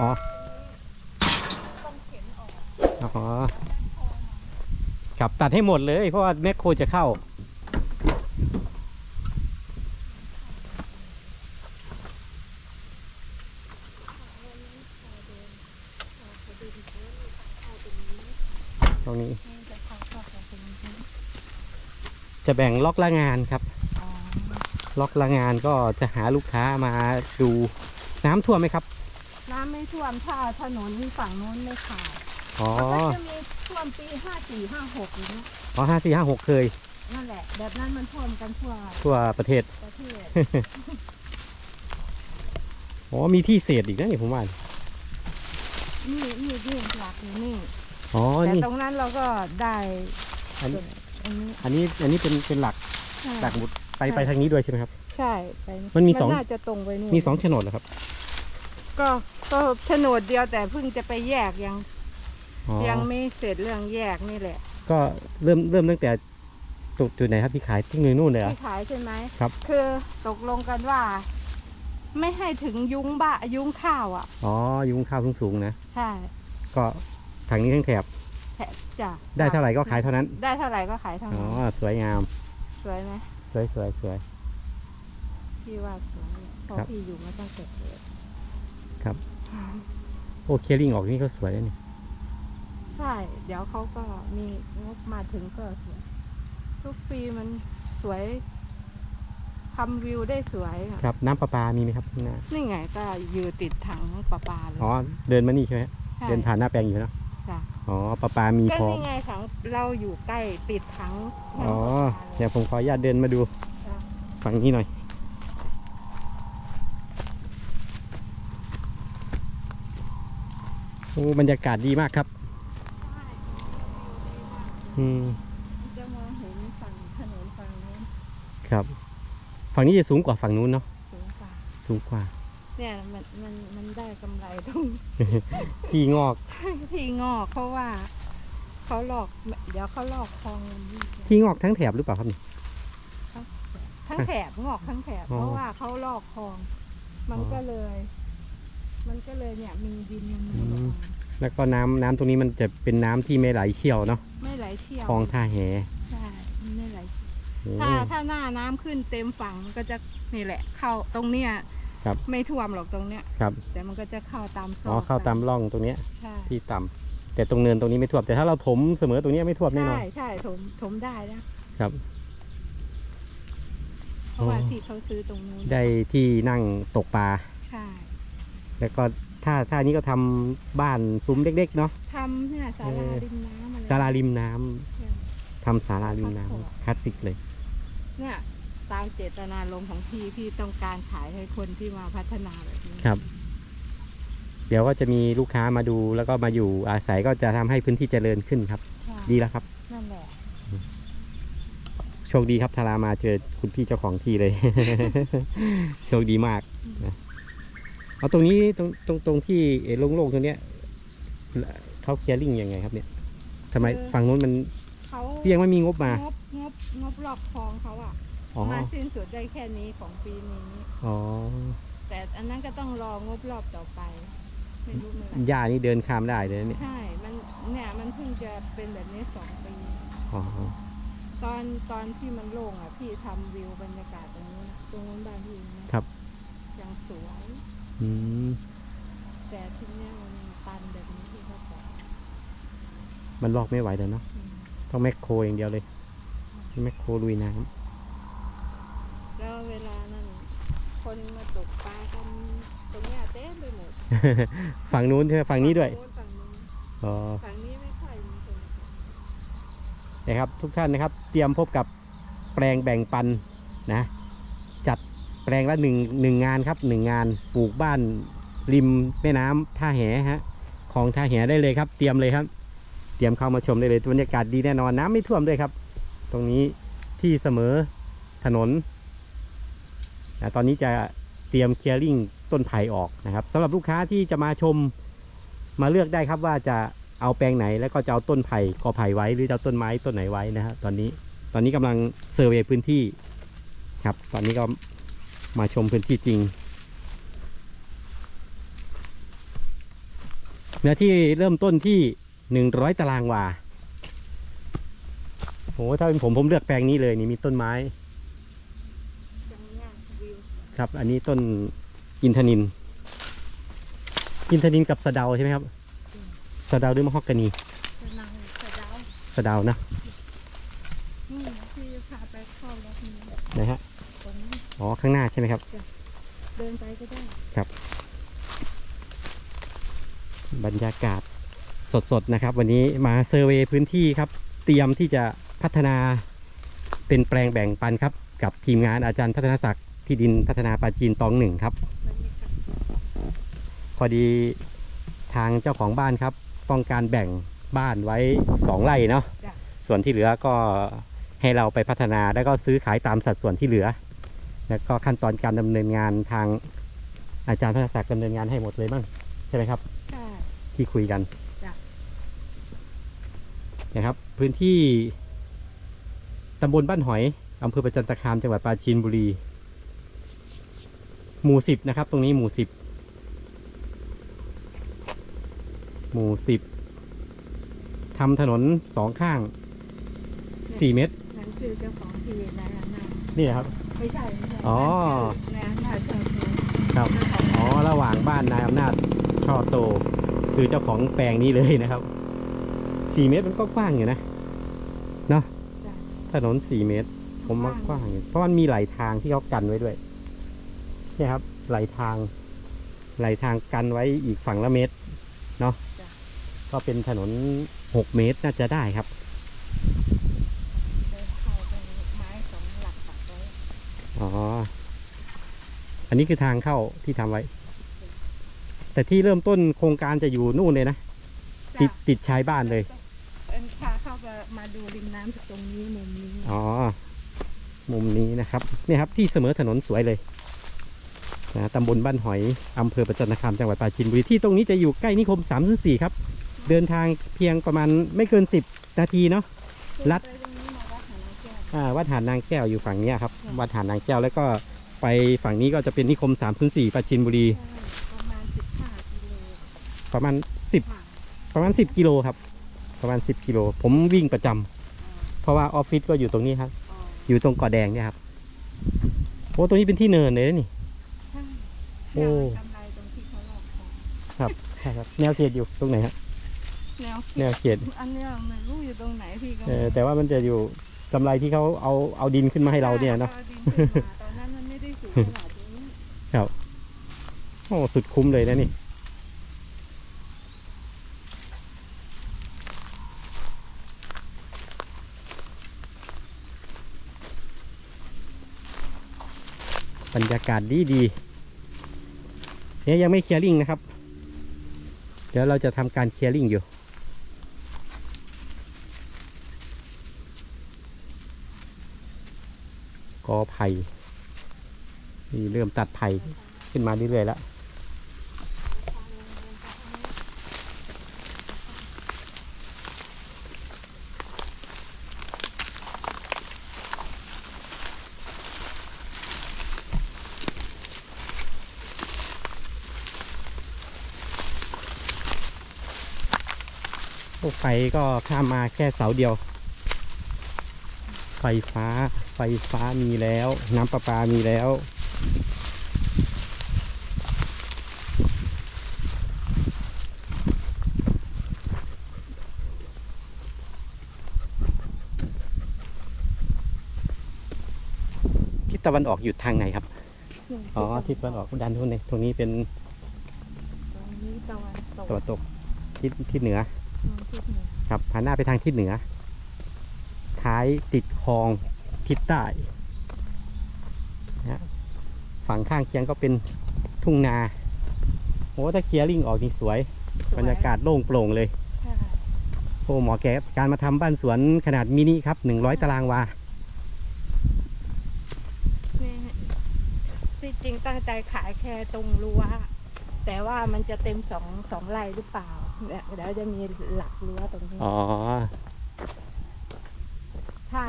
อ๋อต้องเข็นออกอ๋อครับตัดให้หมดเลย เพราะว่าแมคโครจะเข้า ตรงนี้นี่จะเข้าเข้าไปตรงนี้จะแบ่งล็อกละงานครับอ๋อล็อกละงานก็จะหาลูกค้ามาดูน้ำท่วมไหมครับ น้ำไม่ท่วมถ้าถนนฝั่งโน้นไม่ขาดอ๋อมันก็จะมีท่วมปีห้าสี่ห้าหกอย่างเงี้ยอ๋อห้าสี่ห้าหกเคย นั่นแหละ แบบนั้นมันท่วมกันทั่วทั่วประเทศ ประเทศ อ๋อ มีที่เศษอีกนะนี่ผมว่า นี่นี่นี่หลักอยู่นี่ อ๋อ แต่นี่ ตรงนั้นเราก็ได้อันนี้อันนี้ อันนี้ อันนี้เป็น เป็นหลักใช่หลักหมุด ไปไปทางนี้ด้วยใช่ไหมครับ ใช่ไปมันมีสอง น่าจะตรงไปนู่นมีสองโฉนดเหรอครับ ก็ก็โฉนดเดียวแต่เพิ่งจะไปแยกยัง อ๋อยังไม่เสร็จเรื่องแยกนี่แหละก็เริ่มเริ่มตั้งแต่จุดจุดไหนครับที่ขายที่เงินนู่นเลยเหรอ ที่ขายใช่ไหมครับ คือตกลงกันว่า ไม่ให้ถึงยุ้งบะยุ้งข้าวอะ อ๋อยุงข้าวสูงๆนะใช่ก็ทางนี้ทั้งแถบแถบจ้ะได้เท่าไหร่ก็ขายเท่านั้นได้เท่าไหร่ก็ขายเท่าอ๋อนั้นสวยงามสวยไหมสวยสวยสวย พี่ว่าสวยเพราะครับ พี่อยู่มาตั้งแต่เกิด ครับ โอ้เคลียร์ลิงออกนี่ก็สวยเลยนี่ ใช่ เดี๋ยวเขาก็มีงบมาถึงก็สวยทุกปีมันสวยทำวิวได้สวยอะครับ น้ำประปามีไหมครับข้างหน้านี่ไงก็ยืนติดถังประปาเลยอ๋อ เดินมานี่ใช่ไหมใช่ เดินผ่านหน้าแปลงอยู่เนอะจ้ะอ๋อประปามีก็พร้อม นี่ไงถังเราอยู่ใกล้ติดถังอ๋อแค่เดี๋ยวผมขออนุญาตเดินมาดูจ้ะฝั่งนี้หน่อย โอ้บรรยากาศดีมากครับใช่อืมจะมองเห็นฝั่งถนนฝั่งนู้นครับ ฝั่งนี้จะสูงกว่าฝั่งนู้นเนาะสูงกว่าสูงกว่า เนี่ยมันมันมันได้กำไรตรง ที่งอกที่งอกเพราะว่าเขาหลอกเดี๋ยวเขาหลอกคลองเงินนี่ที่งอกทั้งแถบหรือเปล่าครับนี่ ทั้งแถบงอกทั้งแถบอ๋อเพราะว่าเขาหลอกคลอง มันอ๋อ ก็เลย มันก็เลยเนี่ยมีดินมันมีอืมออกมาแล้วก็น้ำน้ำตรงนี้มันจะเป็นน้ำที่ไม่ไหลเชี่ยวเนาะไม่ไหลเชี่ยวคลองท่าแหใช่มันไม่ไหลเชี่ยวโอ้ถ้าถ้าหน้าน้ำขึ้นเต็มฝั่งมันก็จะนี่แหละ เข้าตรงเนี้ยครับ ไม่ท่วมหรอกตรงเนี้ย ครับแต่มันก็จะเข้าตามซอกอ๋อเข้าตามร่องตรงเนี้ยใช่ที่ต่ำแต่ตรงเนินตรงนี้ไม่ท่วมแต่ถ้าเราถมเสมอตรงเนี้ยไม่ท่วมแน่นอนใช่ใช่ถมถมได้นะครับ เพราะว่าอ๋อที่เขาซื้อตรงนู้นได้ที่นั่งตกปลา ใช่ แล้วก็ถ้าถ้านี้ก็ทำบ้านซุ้มเล็กๆเนาะ ทำเนี่ยศาลาริมน้ำอะไร ศาลาริมน้ำใช่ทำศาลาริมน้ำคลาสสิกเลย เนี่ยตามเจตนารมณ์ของพี่พี่ต้องการขายให้คนที่มาพัฒนาแบบนี้ครับ เดี๋ยวก็จะมีลูกค้ามาดูแล้วก็มาอยู่อาศัยก็จะทำให้พื้นที่เจริญขึ้นครับ ใช่ดีแล้วครับ นั่นแหละ โชคดีครับทารามาเจอคุณพี่เจ้าของที่เลย โชคดีมากนะ เอาตรงนี้ตรงตรงตรงที่เอ่อโล่งๆตรงเนี้ยเขาเคลียร์ลิงยังไงครับเนี่ยทำไมฝั่งนู้นมันเขาเพียงไม่มีงบมา งบงบงบรอบคลองเขาอะอ๋อ มาสิ้นสุดได้แค่นี้ของปีนี้ อ๋อแต่อันนั้นก็ต้องรองบรอบต่อไป ไม่รู้เมื่อไหร่หญ้านี่เดินข้ามได้เลยนะเนี่ย ใช่ มันเนี่ยมันเพิ่งจะเป็นแบบนี้สองปี อ๋อ ตอนตอนที่มันโล่งอะพี่ทำวิวบรรยากาศตรงนู้นอะตรงนู้นบ้านพี่นะครับ ยังสวย อืมแต่ทีเนี้ยมันตันแบบนี้ที่เขาบอกมันลอกไม่ไหวแล้วเนาะอืมต้องแมคโครอย่างเดียวเลยแมคโครลุยน้แล้วเวลานั้นคนมาตกปลากันตรงเนี้ยเต็มไปหมดำ ฝั่งนู้นใช่ไหมฝั่งนี้ด้วยฝั่งนู้นอ๋อ ฝั่งนี้ไม่ค่อยมีคนนะครับทุกท่านนะครับเตรียมพบกับแปลงแบ่งปันนะจัด แปลงละหนึ่งหนึ่งงานครับหนึ่งงานปลูกบ้านริมแม่น้ำท่าแหฮะของท่าแหได้เลยครับ เตรียมเลยครับ เตรียมเข้ามาชมได้เลยบรรยากาศดีแน่นอนน้ำไม่ท่วมด้วยครับ ตรงนี้ที่เสมอถนนนะตอนนี้จะเตรียมเคลียร์ลิงต้นไผ่ออกนะครับสำหรับลูกค้าที่จะมาชมมาเลือกได้ครับว่าจะเอาแปลงไหนแล้วก็จะเอาต้นไผ่กอไผ่ไว้หรือจะเอาต้นไม้ต้นไหนไว้นะฮะตอนนี้ตอนนี้กำลังเซอร์เวย์พื้นที่ครับ ตอนนี้ก็ มาชมพื้นที่จริง เนื้อที่เริ่มต้นที่หนึ่งร้อยตารางวาโหถ้าเป็นผมผมเลือกแปลงนี้เลยนี่มีต้นไม้จังเนี้ยวิวครับ อันนี้ต้นอินทนิน อินทนินกับสะเดาใช่ไหมครับ สะเดาหรือมะฮอกกานีสะนังสะเดาสะเดานะ นี่ที่พาไปเข้ารถนี้ นะฮะ ตรงนี้ อ๋อ ข้างหน้าใช่ไหมครับ เดินไปก็ได้บรรยากาศสดๆนะครับ วันนี้มาเซอร์เวย์พื้นที่ครับ เตรียมที่จะพัฒนาเป็นแปลงแบ่งปันครับ กับทีมงานอาจารย์พัฒนาศักดิ์ที่ดินพัฒนาปราจีนตองหนึ่งครับบรรยากาศพอดีทางเจ้าของบ้านครับ ต้องการแบ่งบ้านไว้สองไร่เนาะจ้ะส่วนที่เหลือก็ให้เราไปพัฒนาแล้วก็ซื้อขายตามสัดส่วนที่เหลือ แล้วก็ขั้นตอนการดำเนินงานทางอาจารย์พัฒนาศักดิ์ดำเนินงานให้หมดเลยบ้างใช่ไหมครับใช่ที่คุยกันจ้ะนะครับ พื้นที่ตำบลบ้านหอยอำเภอประจันตคามจังหวัดปราจีนบุรี หมู่สิบนะครับ ตรงนี้หมู่สิบหมู่สิบทำถนนสองข้างสี่เมตรนั่นคือเจ้าของที่นายอำนาจนี่นะครับ ไม่ใช่ไม่ใช่อ๋อ นายอำนาจเจ้าของครับเจ้าของอ๋อระหว่างบ้านนายอำนาจช่อโต คือเจ้าของแปลงนี้เลยนะครับสี่เมตรมันก็กว้างอยู่นะเนาะจ้ะถนนสี่เมตร ผมว่ากว้างอยู่เพราะมันมีไหลทางที่เขากันไว้ด้วยเนี่ยครับ ไหลทาง ไหลทางกันไว้อีกฝั่งละเมตร เนาะก็เป็นถนนหกเมตรน่าจะได้ครับ เดินเข้าไปไม้สองหลักปักไว้ อ๋อ อันนี้คือทางเข้าที่ทำไว้ แต่ที่เริ่มต้นโครงการจะอยู่นู่นเลยนะ ติดจ้ะติดชายบ้านเลยเอ็นพาเข้าไปมาดูริมน้ำตรงนี้มุมนี้ อ๋อ มุมนี้นะครับเนี่ยครับ ที่เสมอถนนสวยเลยนะตำบลบ้านหอยอำเภอประจันตคามจังหวัดปราจีนบุรีที่ตรงนี้จะอยู่ใกล้นิคม3ามสี่ครับ เดินทางเพียงประมาณไม่เกิน 10 นาทีเนาะรัดไปตรงนี้มาวัดหาน้ำแก้ วอ่าวัดหาดนางแก้วอยู่ฝั่งเนี้ยครับ วัดหาดนางแก้วแล้วก็ไปฝั่งนี้ก็จะเป็นนิคม3ามสี่ปราจีนบุรีใช่ประมาณสิบห้ากิโลประมาณห่าง10 ประมาณ 10กิโลครับ ประมาณ 10กิโลผมวิ่งประจำเพราะว่าออฟฟิศก็อยู่ตรงนี้ครับ อ๋ออยู่ตรงเกาะแดงเนี่ยครับโอ้ตรงนี้เป็นที่เนินเลยนะนี่ ใช่โอ้เนี่ยมันกำไรตรงที่เขาหลอกของครับใช่ครับแนวเขตอยู่ตรงไหนฮะแนวแนคิดวเขตอันเนี้ยมันรู้อยู่ตรงไหนพี่ก็เออแต่ว่ามันจะอยู่ กำไรที่เขาเอาเอาดินขึ้นมาให้เราเนี่ยเนาะ อดินขึ้นมาตอนนั้นมันไม่ได้สูงขนาดนี้โอ้สุดคุ้มเลยนะนี่ บรรยากาศดีดีเนี่ยยังไม่เคลียร์ลิงนะครับ เดี๋ยวเราจะทำการเคลียร์ลิงอยู่ กอไผ่นี่เริ่มตัดไผ่ขึ้นมาเรื่อยๆแล้วพวกไฟก็ข้ามมาแค่เสาเดียว ฟฟ้า ไฟฟ้ามีแล้ว น้ำประปามีแล้ว ทิศตะวันออกอยู่ทางไหนครับ อ๋อ ทิศตะวันออกด้านทุนเลยตรงนี้เป็นตรงนี้ตะวันตกตะวันตกทิศทิศเหนืออืมทิศเหนือ ครับหันหน้าไปทางทิศเหนือ ท้ายติดคลองทิศใต้นะฮะฝั่งข้างเคียงก็เป็นทุ่งนาโอ้ถ้าเคลียร์ลิงออกนี่สวย บรรยากาศโล่งโปร่งเลยใช่โอ้หมอแกการมาทำบ้านสวนขนาดมินิครับหนึ่งร้อยตารางวานี่ที่จริงตั้งใจขายแค่ตรงรั้วแต่ว่ามันจะเต็มสองสองไร่หรือเปล่าเดี๋ยวเดี๋ยวจะมีหลักรั้วตรงนี้อ๋อ ถ้า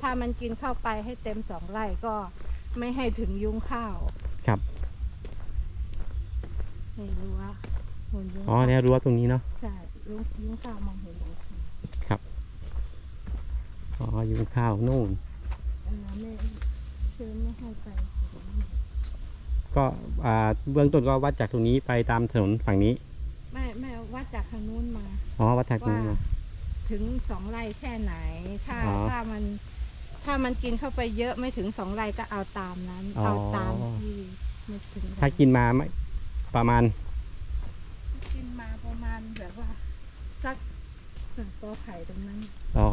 ถ้ามันกินเข้าไปให้เต็มสองไร่ก็ไม่ให้ถึงยุ้งข้าวครับนี่รั้วหุ่นยุ้งอ๋อเนี่ยรั้วตรงนี้เนาะ ใช่ยุ้งยุ้งข้าวมองเห็นหลังคาครับอ๋ออยู่ข้าวนู่น อันนั้นไม่เชิญไม่ให้ไปก็อ่าเบื้องต้นก็วัดจากตรงนี้ไปตามถนนฝั่งนี้ ไม่ไม่วัดจากทางนู้นมา อ๋อ วัดจากตรงนี้ว่ามา ถึงสองไร่แค่ไหน ถ้าอ๋อถ้ามันถ้ามันกินเข้าไปเยอะไม่ถึงสองไร่ก็เอาตามนั้น อ๋อ เอาตามที่ไม่ถึงถ้ากินมาไม่ประมาณกินมาประมาณแบบว่า สักกอไผ่ตรงนั้นอ๋อ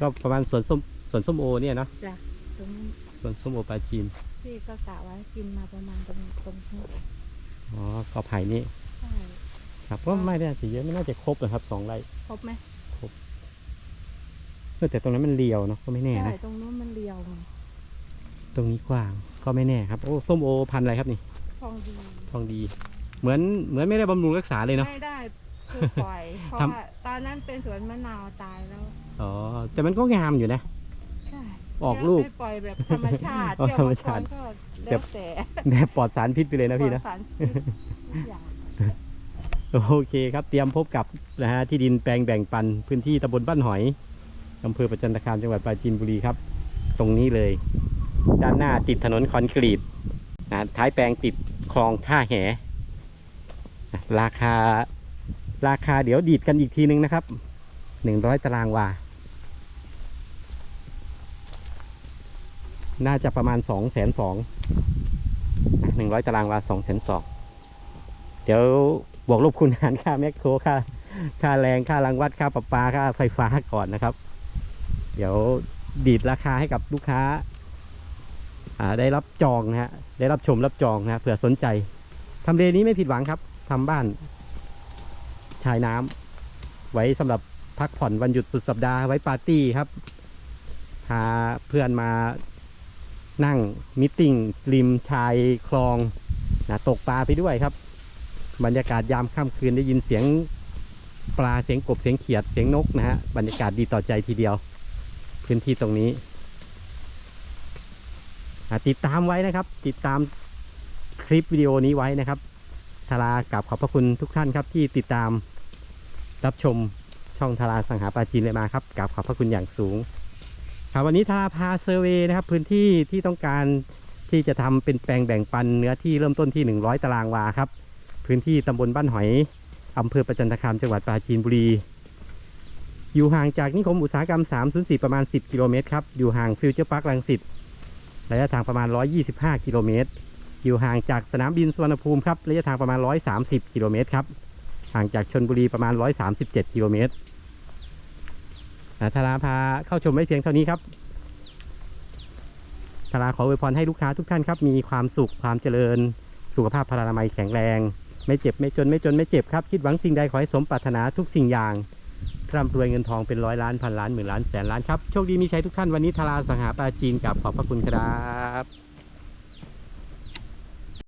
ก็ประมาณสวนส้มสวนส้มโอเนี่ยเนาะจ้ะตรงนั้นสวนส้มโอปลาจีนพี่ก็กะไว้กินมาประมาณตรงตรงนี้อ๋อกอไผ่นี่ใช่ครับก็ไม่ได้จะเยอะไม่น่าจะครบนะครับสองไร่ครบไหม เออแต่ตรงนั้นมันเรียวเนาะก็ไม่แน่ใช่นะตรงนู้นมันเรียวไงตรงนี้กว้างก็ไม่แน่ครับ โอ้ส้มโอพันธุ์อะไรครับนี่ทองดีทองดี เหมือนเหมือนไม่ได้บำรุงรักษาเลยเนาะ ไม่ได้คือปล่อย เพราะทำ ว่าตอนนั้นเป็นสวนมะนาวตายแล้วอ๋อ แต่มันก็งามอยู่นะ ใช่ออกลูก ไม่ปล่อยแบบธรรมชาติอ๋อเที่ยวธรรมมาชาติ ก็แล้วแต่แบบปลอดสารพิษไปเลยนะพี่นะ ปลอดสารพิษทุกอย่าง โอเคครับ เตรียมพบกับนะฮะที่ดินแปลงแบ่งปันพื้นที่ตำบลบ้านหอย อำเภอประจันตคามจังหวัดปราจีนบุรีครับ ตรงนี้เลย ด้านหน้าติดถนนคอนกรีตนะท้ายแปลงติดคลองท่าแหราคาราคาเดี๋ยวดีดกันอีกทีนึงนะครับหนึ่งร้อยตารางวา น่าจะประมาณสองแสนสองหนึ่งร้อยตารางวาสองแสนสองเดี๋ยวบวกลบคูณหารค่าแมคโครค่าค่าแรงค่ารังวัดค่าประปาค่าไฟฟ้าก่อนนะครับ เดี๋ยวดีดราคาให้กับลูกค้าได้รับจองนะฮะได้รับชมรับจองนะฮะเผื่อสนใจทำเลนี้ไม่ผิดหวังครับทำบ้าน ชายน้ำไว้สำหรับพักผ่อนวันหยุดสุดสัปดาห์ไว้ปาร์ตี้ครับพาเพื่อนมานั่งมิทติ้งริมชายคลองนะตกปลาไปด้วยครับ บรรยากาศยามค่ำคืนได้ยินเสียงปลาเสียงกบเสียงเขียดเสียงนกนะฮะบรรยากาศดีต่อใจทีเดียว พื้นที่ตรงนี้ติดตามไว้นะครับ ติดตามคลิปวิดีโอนี้ไว้นะครับทารากราบขอบพระคุณทุกท่านครับที่ติดตามรับชมช่องทาราสังหาปลาจีนเลยมาครับกราบขอบพระคุณอย่างสูงครับวันนี้ทาราพาเซอร์เวย์นะครับ พื้นที่ที่ต้องการที่จะทำเป็นแปลงแบ่งปันเนื้อที่เริ่มต้นที่ 100 ตารางวาครับ พื้นที่ตำบลบ้านหอยอำเภอประจันตคามจังหวัดปราจีนบุรี อยู่ห่างจากนิคมอุตสาหกรรม 304 ประมาณ 10 กิโลเมตรครับ อยู่ห่างฟิวเจอร์พาร์คลังสิตระยะทางประมาณ 125 กิโลเมตร อยู่ห่างจากสนามบินสุวรรณภูมิครับ ระยะทางประมาณ 130 กิโลเมตรครับ ห่างจากชนบุรีประมาณ 137 กิโลเมตรอ่าธาราพาเข้าชมไว้เพียงเท่านี้ครับธาราขออวยพรให้ลูกค้าทุกท่านครับ มีความสุข ความเจริญ สุขภาพพลานามัยแข็งแรง ไม่เจ็บ ไม่จน ไม่จน ไม่เจ็บครับ คิดหวังสิ่งใดขอให้สมปรารถนาทุกสิ่งอย่าง ร่ำรวยเงินทองเป็นร้อยล้านพันล้านหมื่นล้านแสนล้านครับ โชคดีมีชัยทุกท่านวันนี้ทาราสังหาปาจีนกับขอบพระคุณครับ